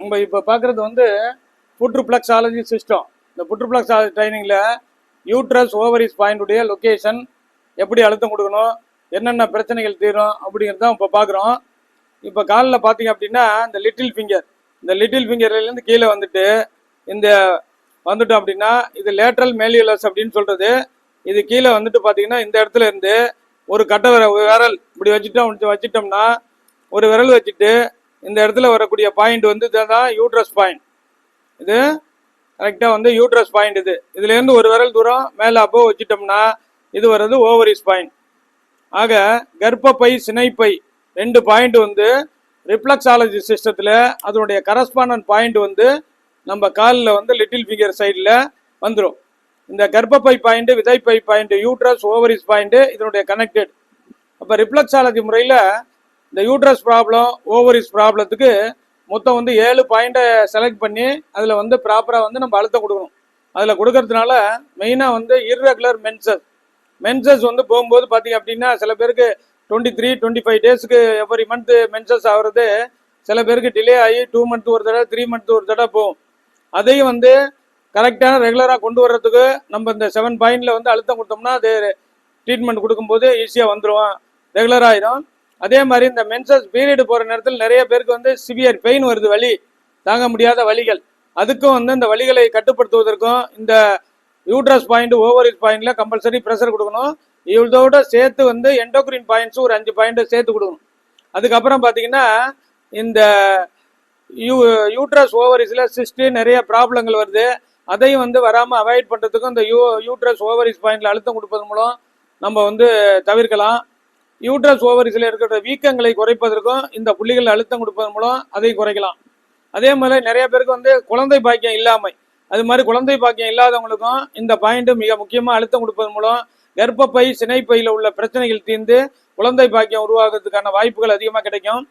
நம்ம இப்போ பார்க்குறது வந்து புட்ருப்ளக்ஸாலஜி சிஸ்டம் இந்த புட்ருப்ளக்ஸாலஜி ட்ரைனிங்கில் யூட்ரஸ் ஓவரிஸ் பாயிண்டுடைய லொக்கேஷன் எப்படி அழுத்தம் கொடுக்கணும் என்னென்ன பிரச்சனைகள் தீரும் அப்படிங்கிறது தான் இப்போ பார்க்குறோம் இப்போ காலில் பார்த்தீங்க அப்படின்னா இந்த லிட்டில் ஃபிங்கர் இந்த லிட்டில் ஃபிங்கர்லேருந்து கீழே வந்துட்டு இந்த வந்துட்டோம் அப்படின்னா இது லேட்ரல் மேலியுலஸ் அப்படின்னு சொல்கிறது இது கீழே வந்துட்டு பார்த்தீங்கன்னா இந்த இடத்துல இருந்து ஒரு கட்டை விர விரல் இப்படி வச்சுட்டோம் வச்சுட்டோம்னா ஒரு விரல் வச்சுட்டு இந்த இடத்துல வரக்கூடிய பாயிண்ட் வந்து இதுதான் யூட்ரஸ் பாயிண்ட் இது கரெக்டாக வந்து யூட்ரஸ் பாயிண்ட் இது. இதுலேருந்து ஒரு விரல் தூரம் மேலே அப்போ வச்சுட்டோம்னா இது வர்றது ஓவரிஸ் பாயிண்ட் ஆக கர்ப்பப்பை சினைப்பை ரெண்டு பாயிண்ட் வந்து ரிஃப்ளக்ஸாலஜி சிஸ்டத்தில் அதனுடைய கரஸ்பாண்டன்ட் பாயிண்ட் வந்து நம்ம காலில் வந்து லிட்டில் ஃபிங்கர் சைடில் வந்துடும் இந்த கர்ப்பப்பை பாயிண்ட் விதைப்பை பாயிண்ட் யூட்ரஸ் ஓவரிஸ் பாயிண்ட் இதனுடைய கனெக்டட் அப்போ ரிஃப்ளக்ஸாலஜி முறையில் இந்த யூட்ரஸ் ப்ராப்ளம் ஓவரிஸ் ப்ராப்ளத்துக்கு மொத்தம் வந்து ஏழு பாயிண்ட்டை செலக்ட் பண்ணி அதில் வந்து ப்ராப்பராக வந்து நம்ம அழுத்தம் கொடுக்கணும். அதில் கொடுக்கறதுனால மெயினாக வந்து இர்ரெகுலர் மென்சஸ் மென்சஸ் வந்து போகும்போது பார்த்தீங்க அப்படின்னா சில பேருக்கு டுவெண்ட்டி த்ரீ டுவெண்ட்டி ஃபைவ் டேஸ்க்கு எவ்ரி மந்த்து மென்சஸ் ஆகிறது சில பேருக்கு டிலே ஆகி டூ மந்த் ஒரு தடவை த்ரீ மந்த் ஒரு தடவை போகும். அதையும் வந்து கரெக்டான ரெகுலராக கொண்டு வர்றதுக்கு நம்ம இந்த செவன் பாயிண்டில் வந்து அழுத்தம் கொடுத்தோம்னா அது ட்ரீட்மெண்ட் கொடுக்கும்போது ஈஸியாக வந்துடும் ரெகுலராகிடும் அதே மாதிரி இந்த மென்சஸ் பீரியட் போகிற நேரத்தில் நிறைய பேருக்கு வந்து சிவியர் பெயின் வருது வலி. தாங்க முடியாத வலிகள். அதுக்கும் வந்து இந்த வலிகளை கட்டுப்படுத்துவதற்கும் இந்த யூட்ரஸ் பாயிண்ட் ஓவரிஸ் பாயிண்ட்ல கம்பல்சரி ப்ரெஷர் கொடுக்கணும். இதோட சேர்த்து வந்து எண்டோக்ரின் பாயிண்ட்ஸும் ஒரு அஞ்சு பாயிண்ட் சேர்த்து கொடுக்கணும். அதுக்கப்புறம் பார்த்தீங்கன்னா இந்த யூ யூட்ரஸ் ஓவரிஸில் சிஸ்ட்டு நிறைய ப்ராப்ளங்கள் வருது. அதையும் வந்து வராமல் அவாய்ட் பண்ணுறதுக்கும் இந்த யூ யூட்ரஸ் ஓவரிஸ் பாயிண்டில் அழுத்தம் கொடுப்பதன் மூலம் நம்ம வந்து தவிர்க்கலாம். யூட்ரஸ் ஓவரிஸில் இருக்கிற வீக்கங்களை குறைப்பதற்கும் இந்த புள்ளிகள் அழுத்தம் கொடுப்பதன் மூலம் அதை குறைக்கலாம். அதே மாதிரி நிறைய பேருக்கு வந்து குழந்தை பாக்கியம் இல்லாமை. அது மாதிரி குழந்தை பாக்கியம் இல்லாதவங்களுக்கும் இந்த பாயிண்ட் மிக முக்கியமாக அழுத்தம் கொடுப்பதன் மூலம் கர்ப்பப்பை சினைப்பையில் உள்ள பிரச்சனைகள் தீர்ந்து குழந்தை பாக்கியம் உருவாகிறதுக்கான வாய்ப்புகள் அதிகமாக கிடைக்கும்.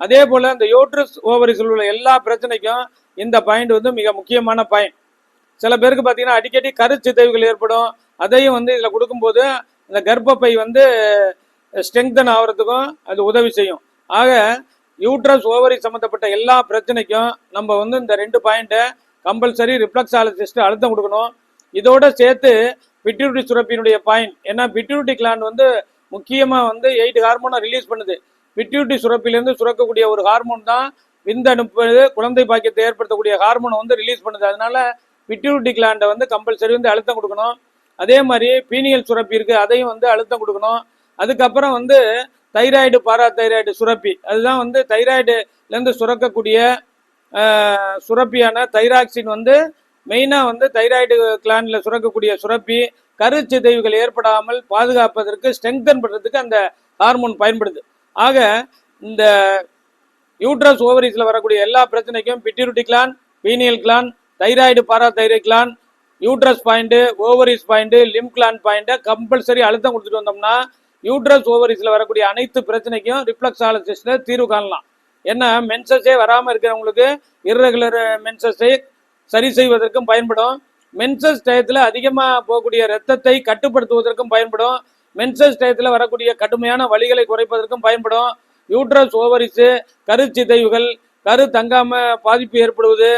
அதே போல் இந்த யூட்ரஸ் ஓவரிஸில் உள்ள எல்லா பிரச்சனைக்கும் இந்த பாயிண்ட் வந்து மிக முக்கியமான பாயிண்ட் சில பேருக்கு பார்த்தீங்கன்னா அடிக்கடி கருச்சிதைவுகள் ஏற்படும். அதையும் வந்து இதில் கொடுக்கும்போது இந்த கர்ப்பப்பை வந்து ஸ்ட்ரெங்தன் ஆகிறதுக்கும் அது உதவி செய்யும். ஆக யூட்ரஸ் ஓவரி சம்மந்தப்பட்ட எல்லா பிரச்சனைக்கும் நம்ம வந்து இந்த ரெண்டு பாயிண்ட்டை கம்பல்சரி ரிஃப்ளக்ஸாலஜிஸ்ட் அழுத்தம் கொடுக்கணும். இதோட சேர்த்து பிட்யூட்டி சுரப்பினுடைய பாயிண்ட் ஏன்னா பிட்யூட்டி கிளாண்ட் வந்து முக்கியமாக வந்து எயிட் ஹார்மோனை ரிலீஸ் பண்ணுது. பிட்யூட்டி சுரப்பிலேருந்து சுரக்கக்கூடிய ஒரு ஹார்மோன் தான் விந்தனுப்பது குழந்தை பாக்கியத்தை ஏற்படுத்தக்கூடிய ஹார்மோனை வந்து ரிலீஸ் பண்ணுது. அதனால பிட்யூட்டி கிளாண்டை வந்து கம்பல்சரி வந்து அழுத்தம் கொடுக்கணும். அதே மாதிரி பீனியல் சுரப்பி இருக்குது அதையும் வந்து அழுத்தம் கொடுக்கணும். அதுக்கப்புறம் வந்து தைராய்டு பாரா தைராய்டு சுரப்பி. அதுதான் வந்து தைராய்டுலேருந்து சுரக்கக்கூடிய சுரப்பியான தைராக்சின் வந்து மெயினாக வந்து தைராய்டு கிளாண்டில் சுரக்கக்கூடிய சுரப்பி கருச்சிதைவுகள் ஏற்படாமல் பாதுகாப்பதற்கு ஸ்ட்ரெங்தன் பண்ணுறதுக்கு அந்த ஹார்மோன் பயன்படுது. ஆக இந்த யூட்ரஸ் ஓவரிஸில் வரக்கூடிய எல்லா பிரச்சனைக்கும் pituitary gland pineal gland thyroid para thyroid gland uterus point ovaries point lymph gland பாயிண்ட்டை கம்பல்சரி அழுத்தம் கொடுத்துட்டு வந்தோம்னா யூட்ரஸ் ஓவரிஸில் வரக்கூடிய அனைத்து பிரச்சனைக்கும் ரிஃப்ளக்ஸாலஜிஸ்டில் தீர்வு காணலாம். ஏன்னா மென்சஸே வராமல் இருக்கிறவங்களுக்கு இர்ரெகுலர் மென்சஸை சரி செய்வதற்கும் பயன்படும். மென்சஸ் டயத்தில் அதிகமாக போகக்கூடிய ரத்தத்தை கட்டுப்படுத்துவதற்கும் பயன்படும். மென்சஸ் டயத்தில் வரக்கூடிய கடுமையான வழிகளை குறைப்பதற்கும் பயன்படும். யூட்ரஸ் ஓவரிஸு கருச்சிதைவுகள் கரு தங்காம பாதிப்பு ஏற்படுவது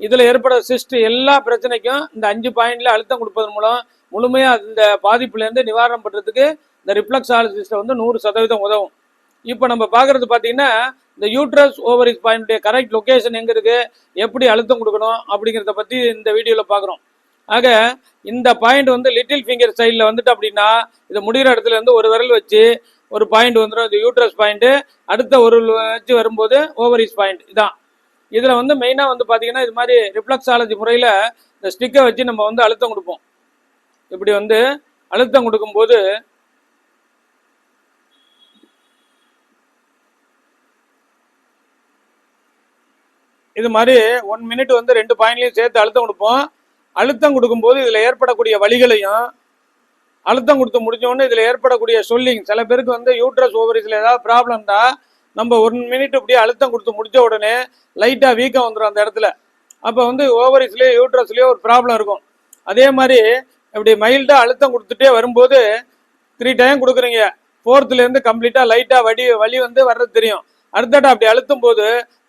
இதில் ஏற்பட சிஸ்ட் எல்லா பிரச்சனைக்கும் இந்த அஞ்சு பாயிண்டில் அழுத்தம் கொடுப்பதன் மூலம் முழுமையாக இந்த பாதிப்புலேருந்து நிவாரணம் பண்ணுறதுக்கு இந்த ரிஃப்ளக்ஸாலஜிஸ்ட்டை வந்து நூறு சதவீதம் உதவும். இப்போ நம்ம பார்க்குறது பார்த்தீங்கன்னா இந்த யூட்ரஸ் ஓவரிஸ் பாயிண்டுடைய கரெக்ட் லொக்கேஷன் எங்கே இருக்குது எப்படி அழுத்தம் கொடுக்கணும் அப்படிங்கிறத பற்றி இந்த வீடியோவில் பார்க்குறோம் ஆக இந்த பாயிண்ட் வந்து லிட்டில் ஃபிங்கர் சைடில் வந்துட்டு அப்படின்னா இது முடிகிற இடத்துல இருந்து ஒரு விரல் வச்சு ஒரு பாயிண்ட் வந்துடும் இது யூட்ரஸ் பாயிண்ட்டு அடுத்த ஒரு வச்சு வரும்போது ஓவரிஸ் பாயிண்ட் இதான். இதில் வந்து மெயினாக வந்து பார்த்தீங்கன்னா இது மாதிரி ரிஃப்ளக்ஸாலஜி முறையில் இந்த ஸ்டிக்கை வச்சு நம்ம வந்து அழுத்தம் கொடுப்போம். இப்படி வந்து அழுத்தம் கொடுக்கும்போது இது மாதிரி ஒன் மினிட் வந்து ரெண்டு பாயிண்ட்லையும் சேர்த்து அழுத்தம் கொடுப்போம். அழுத்தம் கொடுக்கும்போது இதில் ஏற்படக்கூடிய வலிகளையும் அழுத்தம் கொடுத்து முடிஞ்சோடனே இதில் ஏற்படக்கூடிய சொல்லிங் சில பேருக்கு வந்து யூட்ரஸ் ஓவரிஸில் ஏதாவது ப்ராப்ளம்னா நம்ம ஒன் மினிட் இப்படியே அழுத்தம் கொடுத்து முடிஞ்ச உடனே லைட்டாக வீக்கம் வந்துடும் அந்த இடத்துல. அப்போ வந்து ஓவரிஸ்லேயே யூட்ரஸ்லேயே ஒரு ப்ராப்ளம் இருக்கும். அதே மாதிரி இப்படி மைல்டாக அழுத்தம் கொடுத்துட்டே வரும்போது த்ரீ டைம் கொடுக்குறீங்க. ஃபோர்த்துலேருந்து கம்ப்ளீட்டாக லைட்டாக வலி வலி வந்து வர்றது தெரியும். அடுத்தட்ட அப்படி அழுத்தும் போது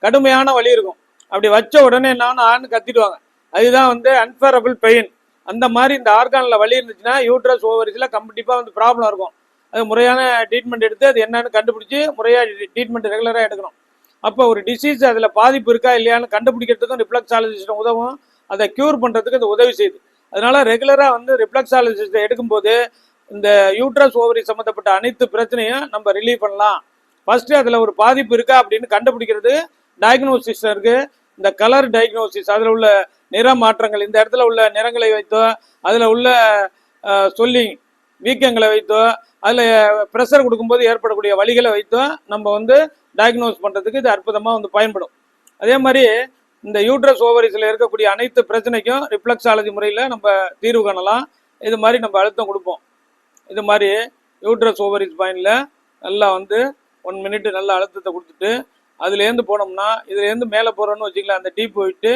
கடுமையான வலி இருக்கும். அப்படி வச்ச உடனே நான் ஆன்னு கத்திடுவாங்க அதுதான் வந்து அன்ஃபேரபிள் பெயின் அந்த மாதிரி இந்த ஆர்கானில் வழி இருந்துச்சுன்னா யூட்ரஸ் ஓவரிஸில் கண்டிப்பாக வந்து ப்ராப்ளம் இருக்கும். அது முறையான ட்ரீட்மெண்ட் எடுத்து அது என்னன்னு கண்டுபிடிச்சி முறையாக ட்ரீட்மெண்ட் ரெகுலராக எடுக்கணும். அப்போ ஒரு டிசீஸ் அதில் பாதிப்பு இருக்கா இல்லையான்னு கண்டுபிடிக்கிறதுக்கும் ரிஃப்ளெக்ஸாலஜிஸ்ட் உதவும். அதை க்யூர் பண்ணுறதுக்கு இது உதவி செய்யுது. அதனால் ரெகுலராக வந்து ரிஃப்ளெக்ஸாலஜிஸ்ட் எடுக்கும்போது இந்த யூட்ரஸ் ஓவரி சம்மந்தப்பட்ட அனைத்து பிரச்சனையும் நம்ம ரிலீவ் பண்ணலாம். ஃபஸ்ட்டு அதில் ஒரு பாதிப்பு இருக்கா அப்படின்னு கண்டுபிடிக்கிறது டயக்னோசிஸ் இருக்கு. இந்த கலர் டயக்னோசிஸ் அதில் உள்ள நிற மாற்றங்கள் இந்த இடத்துல உள்ள நிறங்களை வைத்தோ அதில் உள்ள சொல்லி வீக்கங்களை வைத்தோ அதில் ப்ரெஷர் கொடுக்கும்போது ஏற்படக்கூடிய வழிகளை வைத்தோ நம்ம வந்து டயக்னோஸ் பண்ணுறதுக்கு இது அற்புதமாக வந்து பயன்படும். அதே மாதிரி இந்த யூட்ரஸ் ஓவரிஸில் இருக்கக்கூடிய அனைத்து பிரச்சனைக்கும் ரிஃப்ளெக்ஸாலஜி முறையில் நம்ம தீர்வு காணலாம். இது மாதிரி நம்ம அழுத்தம் கொடுப்போம். இது மாதிரி யூட்ரஸ் ஓவரிஸ் பாயிண்டில் நல்லா வந்து ஒன் மினிட் நல்லா அழுத்தத்தை கொடுத்துட்டு அதுலேருந்து போனோம்னா இதுலேருந்து மேலே போகிறோன்னு வச்சுக்கலாம் அந்த டீப் போயிட்டு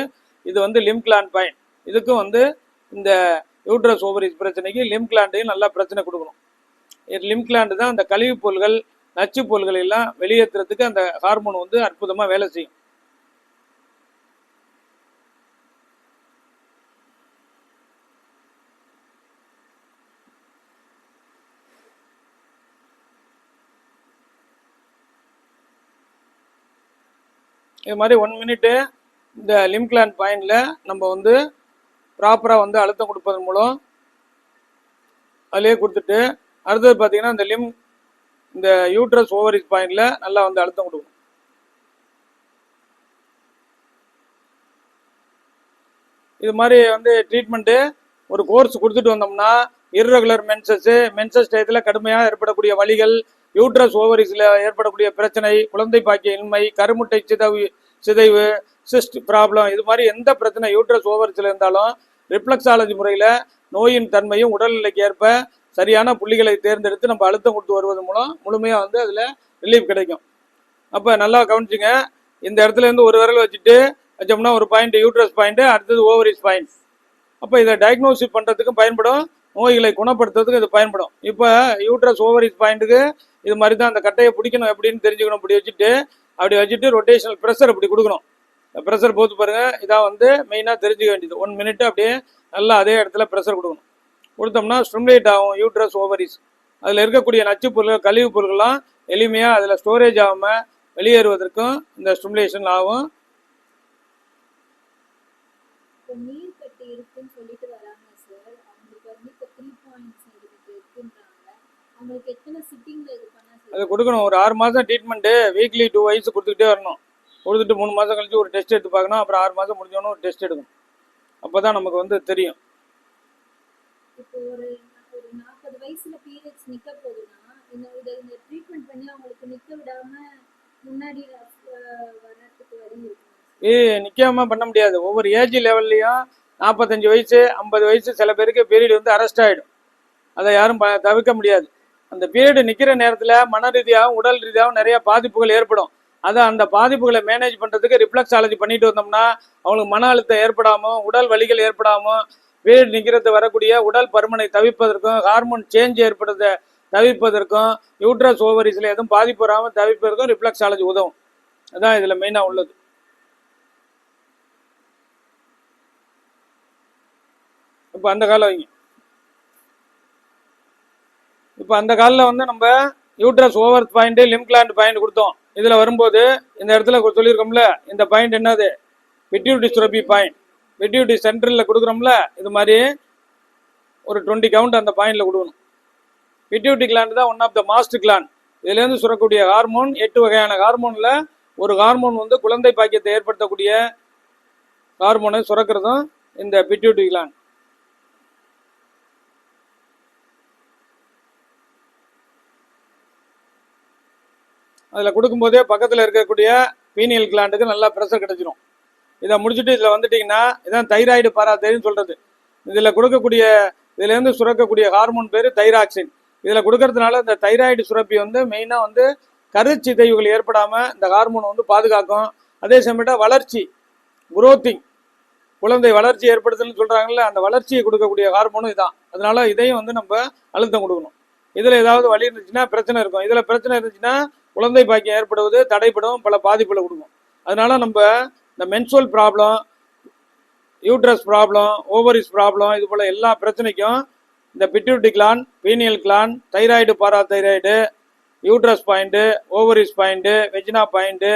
இது வந்து லிம்க்லாண்ட் பயன் இதுக்கும் வந்து இந்த யூட்ரஸ் ஓவரிஸ் பிரச்சனைக்கு லிம்க்லாண்டையும் நல்லா பிரச்சனை கொடுக்கணும். லிம்க்லாண்டு தான் அந்த கழிவுப் பொருள்கள் நச்சு பொருள்கள் எல்லாம் வெளியேற்றுறதுக்கு அந்த ஹார்மோன் வந்து அற்புதமாக வேலை செய்யும். இது மாதிரி ஒன் மினிட்டு இந்த லிம்க்லாண்ட் பாயிண்டில் நம்ம வந்து ப்ராப்பராக வந்து அழுத்தம் கொடுப்பதன் மூலம் அதிலே கொடுத்துட்டு அடுத்தது பார்த்தீங்கன்னா இந்த லிம் இந்த யூட்ரஸ் ஓவரிஸ் பாயிண்டில் நல்லா வந்து அழுத்தம் கொடுக்கும். இது மாதிரி வந்து ட்ரீட்மெண்ட்டு ஒரு கோர்ஸ் கொடுத்துட்டு வந்தோம்னா இர்ரெகுலர் மென்சஸ் மென்சஸ் டயத்தில் கடுமையாக ஏற்படக்கூடிய வலிகள் யூட்ரஸ் ஓவரிஸில் ஏற்படக்கூடிய பிரச்சனை குழந்தை பாக்கிய இன்மை கருமுட்டை சிதவு சிதைவு சிஸ்ட் ப்ராப்ளம் இது மாதிரி எந்த பிரச்சனை யூட்ரஸ் ஓவரிஸில் இருந்தாலும் ரிஃப்ளெக்ஸாலஜி முறையில் நோயின் தன்மையும் உடல்நிலைக்கு ஏற்ப சரியான புள்ளிகளை தேர்ந்தெடுத்து நம்ம அழுத்தம் கொடுத்து வருவதன் மூலம் முழுமையாக வந்து அதில் ரிலீஃப் கிடைக்கும். அப்போ நல்லா கவனிச்சுங்க. இந்த இடத்துல இருந்து ஒரு விரல் வச்சுட்டு வச்சோம்னா ஒரு பாயிண்ட் யூட்ரஸ் பாயிண்ட்டு அடுத்தது ஓவரிஸ் பாயிண்ட் அப்போ இதை டயக்னோசிஸ் பண்ணுறதுக்கும் பயன்படும். நோய்களை குணப்படுத்துறதுக்கு இது பயன்படும். இப்போ யூட்ரஸ் ஓவரிஸ் பாயிண்ட்டுக்கு இது மாதிரி தான் அந்த கட்டையை பிடிக்கணும் எப்படின்னு தெரிஞ்சுக்கணும். இப்படி வச்சுட்டு அப்படி வச்சுட்டு ரொட்டேஷனல் ப்ரெஷர் இப்படி கொடுக்கணும். ப்ரெஷர் போத்து பாருங்கள் இதாக வந்து மெயினாக தெரிஞ்சுக்க வேண்டியது. ஒன் மினிட் அப்படியே நல்லா அதே இடத்துல ப்ரெஷர் கொடுக்கணும். கொடுத்தோம்னா ஸ்டிமுலேட் ஆகும். யூட்ரஸ் ஓவரிஸ் அதில் இருக்கக்கூடிய நச்சு பொருள்கள் கழிவு பொருள்கள்லாம் எளிமையாக அதில் ஸ்டோரேஜ் ஆகாமல் வெளியேறுவதற்கும் இந்த ஸ்டிமுலேஷன் ஆகும். நீர் அவங்களுக்கு எத்தனை சிட்டிங்ல அது கொடுக்கணும். ஒரு ஆறு மாதம் ட்ரீட்மெண்ட்டு வீக்லி டூ வைஸ் கொடுத்துக்கிட்டே வரணும். கொடுத்துட்டு மூணு மாதம் கழிச்சு ஒரு டெஸ்ட் எடுத்து பார்க்கணும். அப்புறம் ஆறு மாதம் முடிஞ்சோன்னு ஒரு டெஸ்ட் எடுக்கணும். அப்போ தான் நமக்கு வந்து தெரியும். இப்போ ஒரு ஒரு நாற்பது வயசுல பீரியட்ஸ் நிக்க போகுதுன்னா இந்த இதை இந்த ட்ரீட்மெண்ட் பண்ணி முடியாது. ஒவ்வொரு ஏஜ் லெவல்லையும் நாற்பத்தஞ்சு வயசு ஐம்பது வயசு சில பேருக்கு பீரியட் வந்து அரெஸ்ட் ஆகிடும் அதை யாரும் தவிர்க்க முடியாது. அந்த பீரியடு நிற்கிற நேரத்தில் மன ரீதியாகவும் உடல் ரீதியாகவும் நிறைய பாதிப்புகள் ஏற்படும். அதை அந்த பாதிப்புகளை மேனேஜ் பண்ணுறதுக்கு ரிஃப்ளெக்ஸாலஜி பண்ணிட்டு வந்தோம்னா அவங்களுக்கு மன அழுத்தம் ஏற்படாமல் உடல் வலிகள் ஏற்படாமல் பீரியட் நிற்கிறது வரக்கூடிய உடல் பருமனை தவிர்ப்பதற்கும் ஹார்மோன் சேஞ்ச் ஏற்படுறத தவிர்ப்பதற்கும் யூட்ரஸ் ஓவரிஸில் எதுவும் பாதிப்பு வராமல் தவிர்ப்பதற்கும் ரிஃப்ளெக்ஸாலஜி உதவும். அதான் இதில் மெயினாக உள்ளது. இப்போ அந்த காலம் வைங்க இப்போ அந்த காலில் வந்து நம்ம uterus over point lymph gland point கொடுத்தோம். இதில் வரும்போது இந்த இடத்துல சொல்லியிருக்கோம்ல இந்த பாயிண்ட் என்னது? பிட்யூட்டி சுரபி பாயிண்ட் பிட்யூட்டி சென்டரில் கொடுக்குறோம்ல இது மாதிரி ஒரு டுவெண்ட்டி கவுண்ட் அந்த பாயிண்டில் கொடுக்கணும். பிட்யூட்டி கிளாண்ட் தான் one of the most gland இதுலேருந்து சுரக்கக்கூடிய ஹார்மோன் எட்டு வகையான ஹார்மோனில் ஒரு ஹார்மோன் வந்து குழந்தை பாக்கியத்தை ஏற்படுத்தக்கூடிய ஹார்மோனை சுரக்கிறதும் இந்த பிட்யூட்டி கிளாண்ட் அதில் கொடுக்கும்போதே பக்கத்தில் இருக்கக்கூடிய பீனியல் கிளாண்டுக்கு நல்லா ப்ரெஷர் கிடச்சிரும். இதை முடிச்சுட்டு இதில் வந்துட்டிங்கன்னா இதான் தைராய்டு பாராதைன்னு சொல்கிறது இதில் கொடுக்கக்கூடிய இதுலேருந்து சுரக்கக்கூடிய ஹார்மோன் பேர் தைராக்சின் இதில் கொடுக்கறதுனால இந்த தைராய்டு சுரப்பி வந்து மெயினாக வந்து கருச்சிதைவுகள் ஏற்படாமல் இந்த ஹார்மோன் வந்து பாதுகாக்கும். அதே சமயத்தில் வளர்ச்சி குரோத்திங் குழந்தை வளர்ச்சி ஏற்படுத்துன்னு சொல்கிறாங்கல்ல அந்த வளர்ச்சியை கொடுக்கக்கூடிய ஹார்மோனும் இதான். அதனால இதையும் வந்து நம்ம அழுத்தம் கொடுக்கணும். இதில் ஏதாவது வழி இருந்துச்சுன்னா பிரச்சனை இருக்கும். இதில் பிரச்சனை இருந்துச்சுன்னா குழந்தை பாக்கியம் ஏற்படுவது தடைப்படும் பல பாதிப்புகளை கொடுக்கும். அதனால நம்ம இந்த menstrual problem uterus problem ovaries problem இது போல் எல்லா பிரச்சனைக்கும் இந்த pituitary gland pineal gland thyroid parathyroid uterus point ovaries point vagina point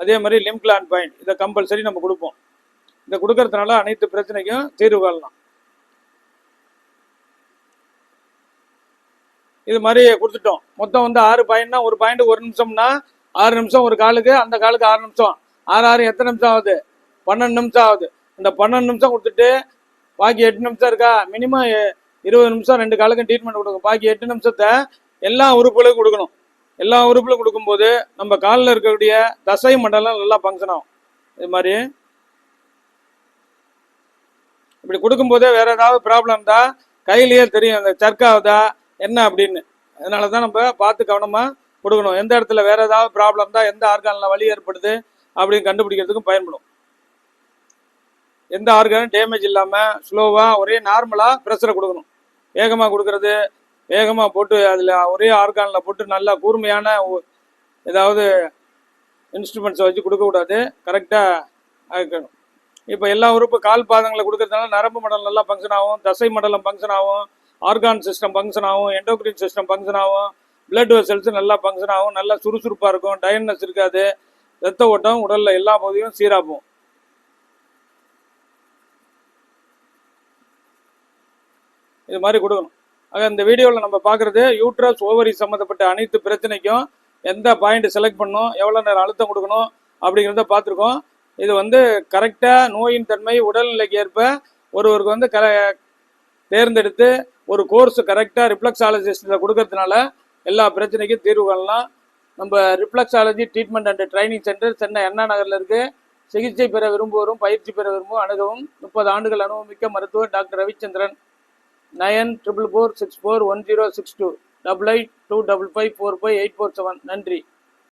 அதே மாதிரி லிம் கிளான் பாயிண்ட் இதை கம்பல்சரி நம்ம கொடுப்போம். இதை கொடுக்கறதுனால அனைத்து பிரச்சனைக்கும் தீர்வு காணலாம். இது மாதிரி கொடுத்துட்டோம். மொத்தம் வந்து ஆறு பாயிண்ட்னா ஒரு பாயிண்ட் ஒரு நிமிஷம்னா ஆறு நிமிஷம் ஒரு காலுக்கு அந்த காலுக்கு ஆறு நிமிஷம். ஆறு ஆறு எத்தனை நிமிஷம் ஆகுது? பன்னெண்டு நிமிஷம் ஆகுது. இந்த பன்னெண்டு நிமிஷம் கொடுத்துட்டு பாக்கி எட்டு நிமிஷம் இருக்கா? மினிமம் இருபது நிமிஷம் ரெண்டு காலுக்கும் ட்ரீட்மெண்ட் கொடுக்கும் பாக்கி எட்டு நிமிஷத்தை எல்லா உறுப்புகளுக்கும் கொடுக்கணும். எல்லா உறுப்புகளும் கொடுக்கும்போது நம்ம காலில் இருக்கக்கூடிய தசை மண்டலம் நல்லா ஃபங்க்ஷன் ஆகும். இது மாதிரி. இப்படி கொடுக்கும்போதே வேற ஏதாவது ப்ராப்ளம் இருந்தால் கையிலேயே தெரியும். அந்த சர்க்காவதா என்ன அப்படின்னு? அதனால தான் நம்ம பார்த்து கவனமாக கொடுக்கணும். எந்த இடத்துல வேறு ஏதாவது ப்ராப்ளம் தான் எந்த ஆர்கானில் வலி ஏற்படுது அப்படின்னு கண்டுபிடிக்கிறதுக்கும் பயன்படும். எந்த ஆர்கானும் டேமேஜ் இல்லாமல் ஸ்லோவாக ஒரே நார்மலாக ப்ரெஷரை கொடுக்கணும். வேகமாக கொடுக்கறது வேகமாக போட்டு அதில் ஒரே ஆர்கானில் போட்டு நல்லா கூர்மையான ஏதாவது இன்ஸ்ட்ருமெண்ட்ஸை வச்சு கொடுக்கக்கூடாது கரெக்டாக இருக்கணும் இப்போ எல்லா உறுப்பு கால் பாதங்களை கொடுக்கறதுனால நரம்பு மண்டலம் நல்லா ஃபங்க்ஷன் ஆகும் தசை மண்டலம் ஃபங்க்ஷன் ஆகும் ஆர்கான் சிஸ்டம் ஃபங்க்ஷன் ஆகும் எண்டோக்ரின் சிஸ்டம் ஃபங்க்ஷன் ஆகும் பிளட் வெசல்ஸ் நல்லா ஃபங்க்ஷன் ஆகும் நல்லா சுறுசுறுப்பாக இருக்கும் டயர்னஸ் இருக்காது ரத்த ஓட்டம் உடலில் எல்லா பகுதியும் சீராகும். இது மாதிரி கொடுக்கணும். ஆக இந்த வீடியோவில் நம்ம பார்க்குறது யூட்ரஸ் ஓவரி சம்மந்தப்பட்ட அனைத்து பிரச்சனைக்கும் எந்த பாயிண்ட் செலக்ட் பண்ணணும் எவ்வளோ நேரம் அழுத்தம் கொடுக்கணும் அப்படிங்கிறத பார்த்துருக்கோம். இது வந்து கரெக்டாக நோயின் தன்மை உடல்நிலைக்கு ஏற்ப ஒருவருக்கு வந்து க தேர்ந்தெடுத்து ஒரு கோர்ஸ் கரெக்டாக ரிஃப்ளக்ஸாலஜிஸ்டில் கொடுக்கறதுனால எல்லா பிரச்சனைக்கும் தீர்வு காணலாம். நம்ம reflexology treatment and training centre Chennai Anna நகரில் இருக்குது சிகிச்சை பெற விரும்புவோரும் பயிற்சி பெற விரும்புவோம் அணுகவும் முப்பது ஆண்டுகள் அனுபவமிக்க மருத்துவர் doctor Ravichandran. Nine triple four six four one zero six two double eight two double five four five eight four seven. நன்றி.